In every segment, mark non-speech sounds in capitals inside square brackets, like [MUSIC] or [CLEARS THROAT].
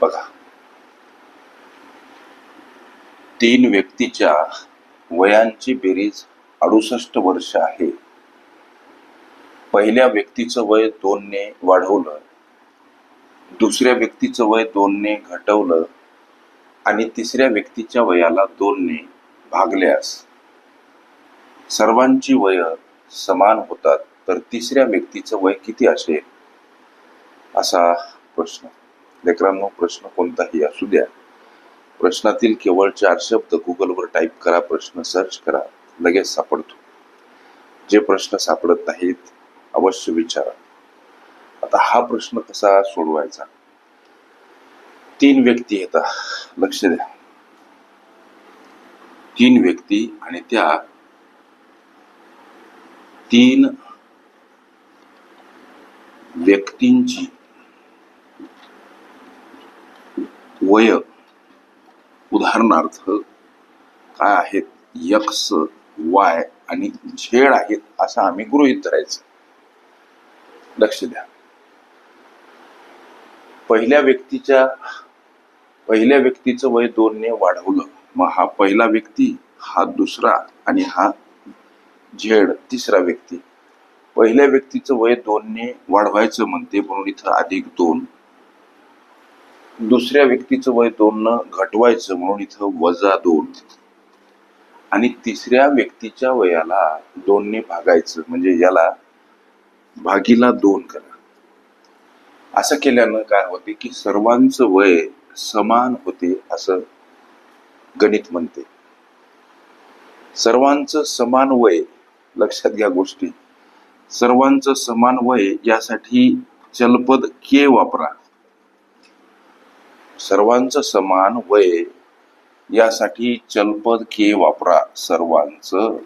बघा. तीन व्यक्तीच्या वयांची बेरीज अडुसष्ट वर्ष आहे. पहिल्या व्यक्तीचं वय दोनने वाढवलं दुसऱ्या व्यक्तीचं वय दोनने घटवलं आणि तिसऱ्या व्यक्तीच्या वयाला दोनने भागल्यास सर्वांची वय समान होतात तर तिसऱ्या व्यक्तीचं वय किती असेल? असा प्रश्न. लेकरांनो प्रश्न कोणताही असू द्या. प्रश्नातील केवळ चार शब्द गुगलवर टाईप करा प्रश्न सर्च करा लगेच सापडतो. जे प्रश्न सापडत नाहीत अवश्य विचारा. आता हा प्रश्न कसा सोडवायचा? तीन व्यक्ती येतात लक्ष द्या. तीन व्यक्ती आणि त्या तीन व्यक्तींची वय उदाहरणार्थ काय आहेत? यक्स वाय आणि झेड आहेत असं आम्ही गृहीत धरायचं. लक्ष द्या. पहिल्या व्यक्तीच्या पहिल्या व्यक्तीचं वय दोनने वाढवलं. मग हा पहिला व्यक्ती हा दुसरा आणि हा झेड तिसरा व्यक्ती. पहिल्या व्यक्तीचं वय दोनने वाढवायचं म्हणते म्हणून इथं अधिक दोन दुसऱ्या व्यक्तीचं वय दोन घटवायचं म्हणून इथं वजा दोन. आणि तिसऱ्या व्यक्तीच्या वयाला दोनने भागायचं म्हणजे याला भागीला दोन करा. असं केल्यानं काय होते की सर्वांचं वय समान होते असं गणित म्हणते. सर्वांचं समान वय लक्षात घ्या गोष्टी. सर्वांचं समान वय यासाठी चलपद के वापरा. सर्वांचं समान वय. यासाठी चलपद के वापरा सर्वांचं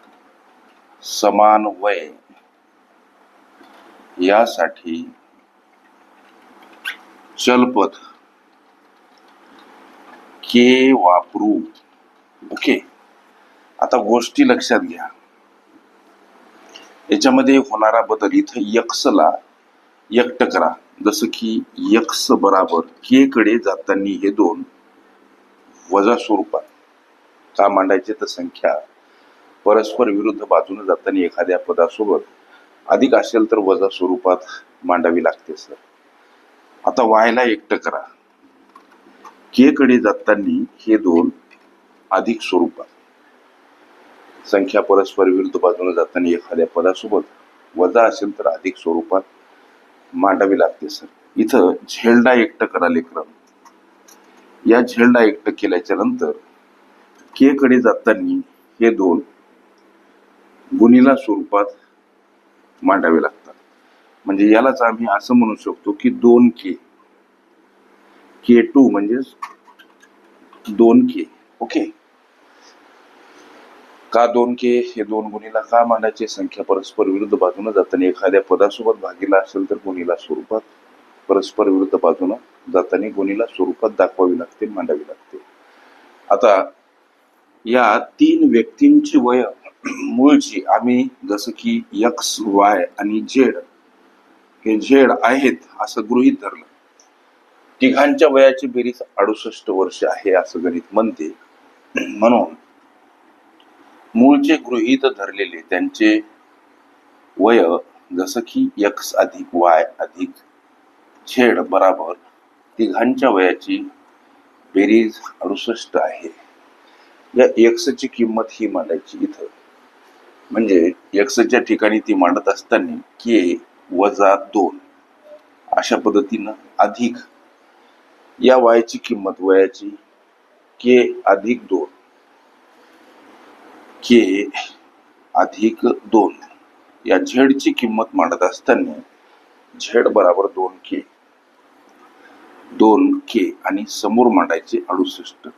समान वय. यासाठी चलपद के वापरू. ओके. आता गोष्टी लक्षात घ्या. याच्यामध्ये होणारा बदल इथं यक्सला एकट करा जसं की यक्स बराबर के कडे जाताना हे दोन वजा स्वरूपात का मांडायचे तर संख्या? परस्पर विरुद्ध बाजूने जाताना एखाद्या पदासोबत अधिक असेल तर वजा स्वरूपात मांडावी लागते सर. आता वायला एकटं करा के कडे जाताना हे दोन अधिक स्वरूपात संख्या परस्पर विरुद्ध बाजूने जाताना एखाद्या पदासोबत वजा असेल तर अधिक स्वरूपात मांडावी लागते सर. इथं झेलडा एकटं करा लेकरं या झेलडा एकटं केल्याच्यानंतर के कडे जाताना हे दोन गुणिला स्वरूपात मांडावे लागतात. म्हणजे यालाच आम्ही असं म्हणू शकतो की दोन के. के टू म्हणजेच दोन के. ओके? का दोन के? हे दोन गुणीला का मांडायचे? संख्या परस्पर विरुद्ध बाजूने जाताना एखाद्या पदासोबत भागीला असेल तर गुणीला स्वरूपात परस्पर विरुद्ध बाजूनं जाताना गुणीला स्वरूपात दाखवावी लागते मांडावी लागते. आता या तीन व्यक्तींची वय [CLEARS THROAT] मूळची आम्ही जसं की यक्स वाय आणि झेड हे झेड आहेत असं गृहीत धरलं. तिघांच्या वयाची बेरीज अडुसष्ट वर्ष आहे असं गणित म्हणते. [CLEARS THROAT] म्हणून मूळचे गृहीत धरलेले त्यांचे वय जसं की यक्स अधिक वाय अधिक झेड बराबर तिघांच्या वयाची बेरीज अडुसष्ट आहे. या एक्सची किंमत ही मांडायची इथं. म्हणजे यक्सच्या ठिकाणी ती मांडत असताना के वजा दोन अशा पद्धतीनं अधिक. या वायची किंमत वयाची के अधिक दोन. के अधिक दोन. या झेडची किंमत मांडत असताना झेड बराबर दोन के. दोन के आणि समोर मांडायचे अडुसष्ट.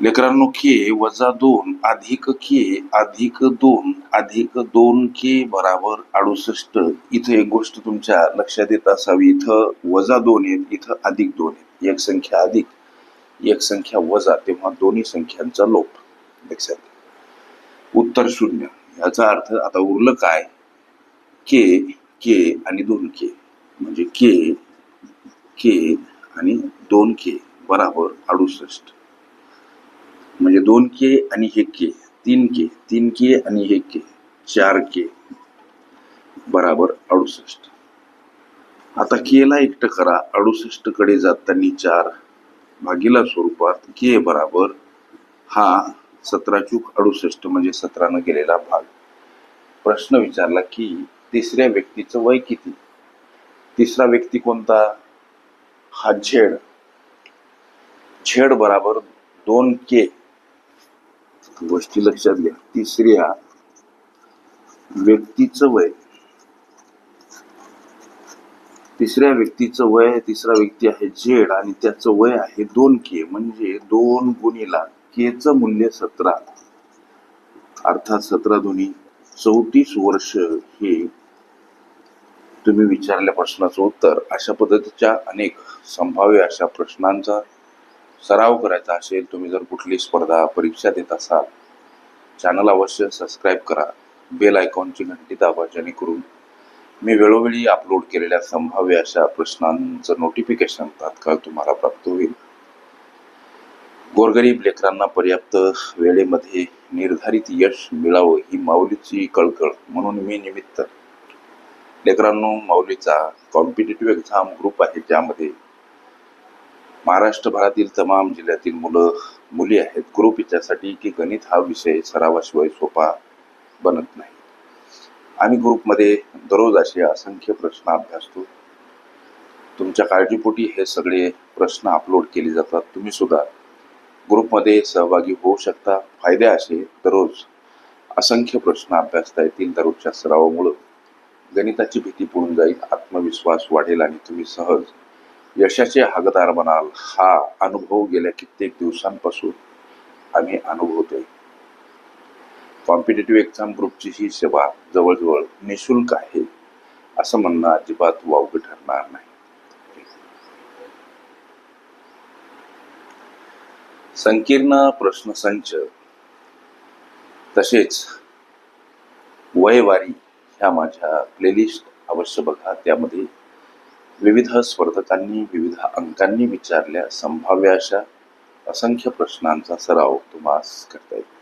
लेकरांनो के वजा दोन अधिक के अधिक दोन अधिक दोन के बराबर अडुसष्ट. इथं एक गोष्ट तुमच्या लक्षात येत असावी. इथं वजा दोन आहेत इथं अधिक दोन आहेत. एक संख्या अधिक एक संख्या वजा तेव्हा दोन्ही संख्यांचा लोप. लक्षात उत्तर शून्य. याचा अर्थ आता उरलं काय? के के आणि दोन के म्हणजे के के आणि दोन के बराबर अडुसष्ट. म्हणजे दोन के आणि हे के तीन के तीन के आणि हे के चार के बराबर अडुसष्ट. आता केला एकटं करा. अडुसष्टकडे जाताना चार. भागीला स्वरूपात के बराबर हा सतरा चूक अडुसष्ट म्हणजे सतरानं गेलेला भाग. प्रश्न विचारला की तिसऱ्या व्यक्तीचं वय किती? तिसरा व्यक्ती कोणता? हा झेड. झेड बराबर दोन के. गोष्टी लक्षात घ्या. तिसऱ्या व्यक्तीचं वय. तिसऱ्या व्यक्तीचं वय तिसरा व्यक्ती आहे झेड आणि त्याचं वय आहे दोन के. म्हणजे दोन गुणीला केचं मूल्य सतरा. अर्थात सतरा दोन्ही चौतीस वर्ष हे तुम्ही विचारल्या प्रश्नाचं उत्तर. अशा पद्धतीच्या अनेक संभाव्य अशा प्रश्नांचा सराव करायचा असेल तुम्ही जर कुठली स्पर्धा परीक्षा देत असाल चॅनल अवश्य सबस्क्राईब करा. बेल आयकॉनची घंटी दाबा जेणेकरून मी वेळोवेळी अपलोड केलेल्या संभाव्य अशा प्रश्नांचं नोटिफिकेशन तात्काळ तुम्हाला प्राप्त होईल. गोरगरीब लेकरांना पर्याप्त वेळेमध्ये निर्धारित यश मिळावं ही माऊलीची कळकळ म्हणून मी निमित्त. लेकरांनो माऊलीचा कॉम्पिटेटिव्ह एक्झाम ग्रुप आहे. ज्यामध्ये महाराष्ट्रभरातील तमाम जिल्ह्यातील मुलं मुली आहेत. ग्रुप याच्यासाठी की गणित हा विषय सरावाशिवाय सोपा बनत नाही. आम्ही ग्रुपमध्ये दररोज असे असंख्य प्रश्न अभ्यासतो. तुमच्या काळजीपोटी हे सगळे प्रश्न अपलोड केले जातात. तुम्ही सुद्धा ग्रुपमध्ये सहभागी होऊ शकता. फायदे असे दररोज असंख्य प्रश्न अभ्यासता येतील दररोजच्या सरावामुळं. गणिताची भीती पडून जाईल आत्मविश्वास वाढेल आणि तुम्ही सहज यशाचे हकदार बनाल. हा अनुभव गेल्या कित्येक दिवसांपासून आम्ही अनुभवतोय. कॉम्पिटेटिव्ह एक्झाम ग्रुपची ही सेवा जवळजवळ निशुल्क आहे असं म्हणणं अजिबात वावगं ठरणार नाही. संकीर्ण प्रश्नसंच. तसेच वयवारी ह्या माझ्या प्लेलिस्ट अवश्य बघा. त्यामध्ये विविध स्पर्धकांनी विविध अंकांनी विचारल्या संभाव्य अशा असंख्य प्रश्नांचा सराव तुम्हाला करता येईल.